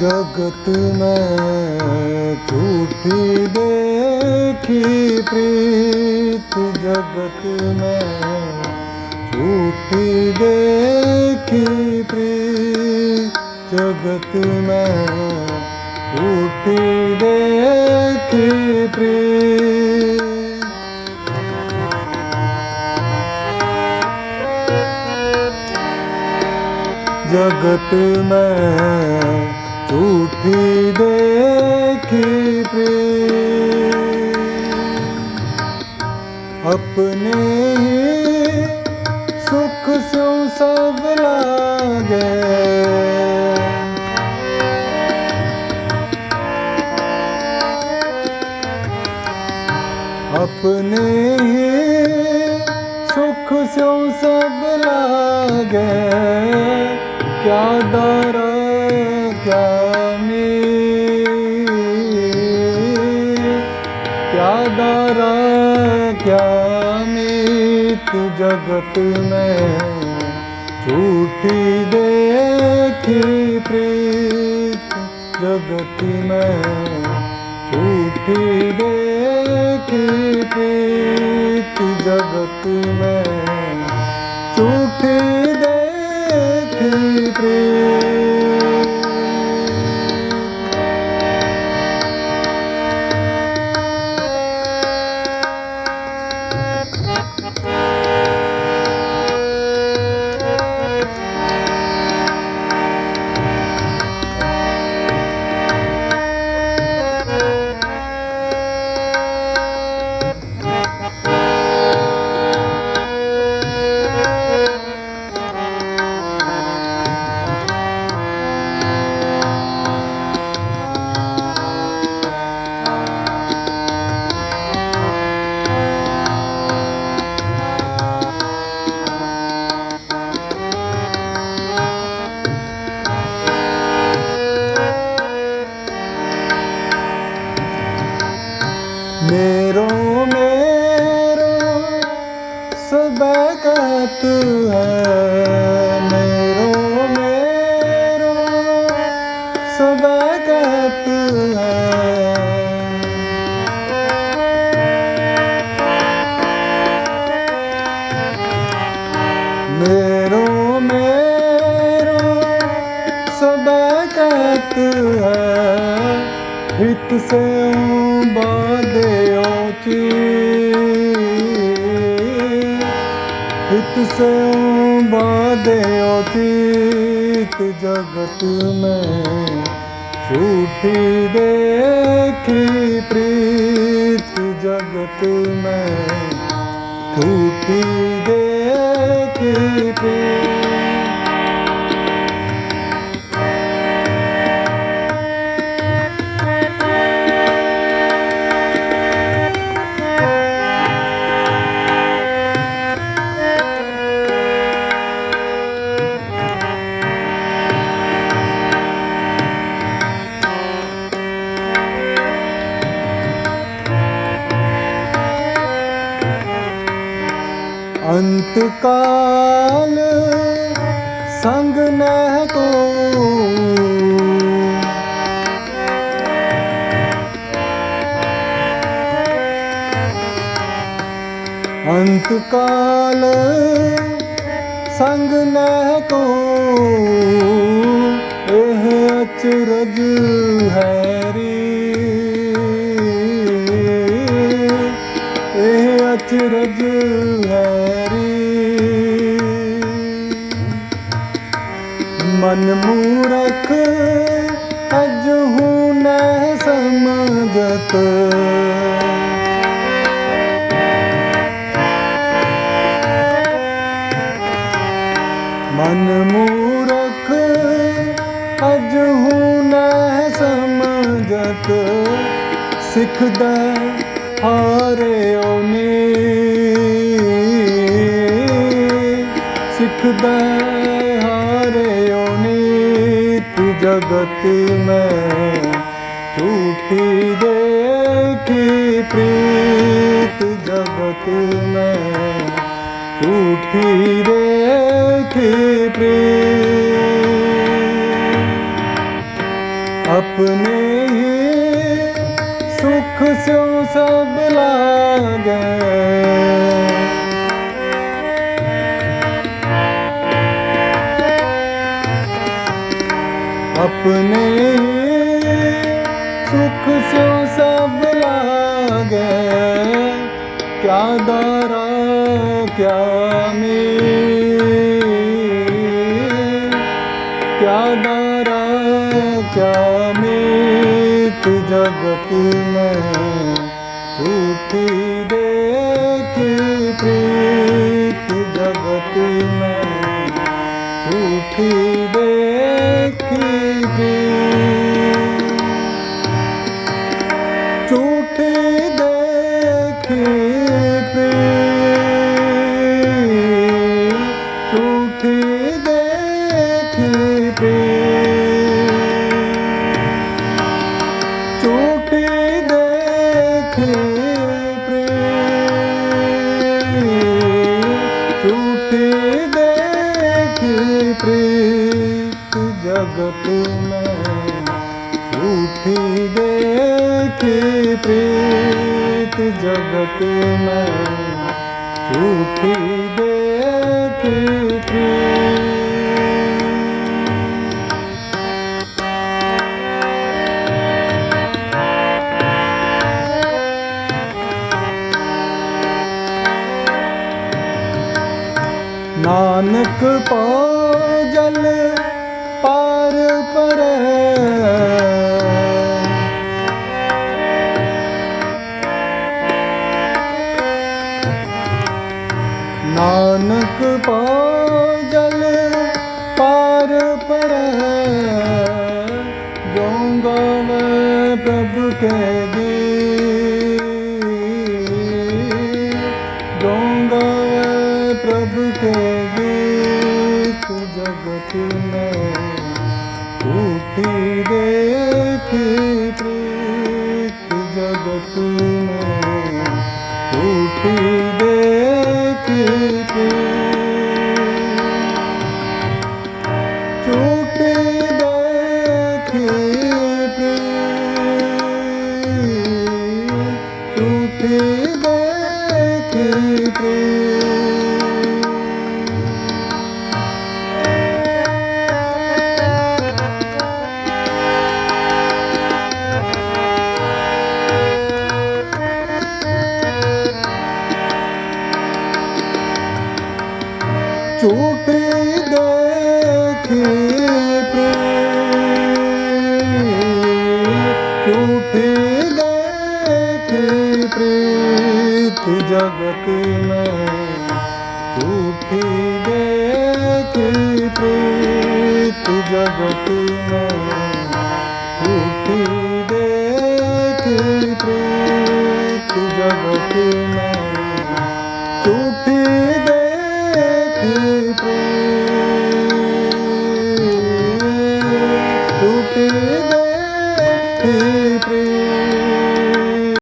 जगत में झूठी देखी प्रीत, जगत में झूठी देखी प्रीत, जगत में झूठी देखी प्रीत। जगत में ਸੁਪਨੇ ਸੁਖ ਸਿਉ ਆਪਣੇ ਸੁਖ ਸਿਉ ਕਿਆ ਦਰ ਕਿਆ ਦਰ ਕਿਆ मीत जगत में झूठी देखी प्रीत। जगत में झूठी देखी प्रीत। जगत में ਕਿਸੇ ਬਾਦੇ ਆਚੀ ਹਿਤ ਸੇ ਬਾਦੇ ਆਤੀਤ ਜਗਤ ਮੈਂ ਝੂਠੀ ਪ੍ਰੀਤ ਜਗਤ ਮੈਂ ਝੂਠੀ ਦੇਖੀ ਕਾਲ ਸੰਗ ਨਾ ਅੰਤ ਕਾਲ ਸੰਗ ਨਾ ਕੋ। ਇਹ ਅਚਰਜ ਹੈ। ਅਚਰਜ ਹੈਰੀ। ਮਨ ਮੂਰਖ ਅਜ ਹੂੰ ਨ ਸਮਝਤ। ਮਨ ਮੂਰਖ ਅਜ ਹੂੰ ਨ ਸਮਝਤ। ਸਿੱਖਦਾ ਹਾਰੇ ਨੀ ਸਿੱਖਦਾ ਹਾਰਿਓ ਨੀਤ ਜਗਤ ਮੈਂ ਝੂਠੀ ਦੇਖੀ ਪ੍ਰੀਤ ਜਗਤ ਮੈਂ ਝੂਠੀ ਦੇਖੀ ਪ੍ਰੀਤ ਆਪਣੇ ਹੀ ਸੁਖ ਸਿਉ ਸਭ ਲਾਗੇ अपने ही सुख स्यो सब लागे क्या दारा क्या मीर क्या दारा क्या मीत जगत में झूठी झूठी देखी प्रीत झूठी देखी प्रीत झूठी देखी प्रीत झूठी देखी प्रीत जगत में ਪ੍ਰੀਤ ਜਗਤ ਮੈਂ ਝੂਠੀ ਦੇਖ ਪ੍ਰੀਤ ਨਾਨਕ ਪਾਜਲ ਪਾਰ ਪਰੇ ਨਾਨਕ ਪਾਉ ਜਲ ਪਾਰ ਪਰੈ ਜੋ ਗਾਵੇ ਕੇ 교 झूठी देखी प्रीत जगत में। झूठी देखी प्रीत जगत में। झूठी देखी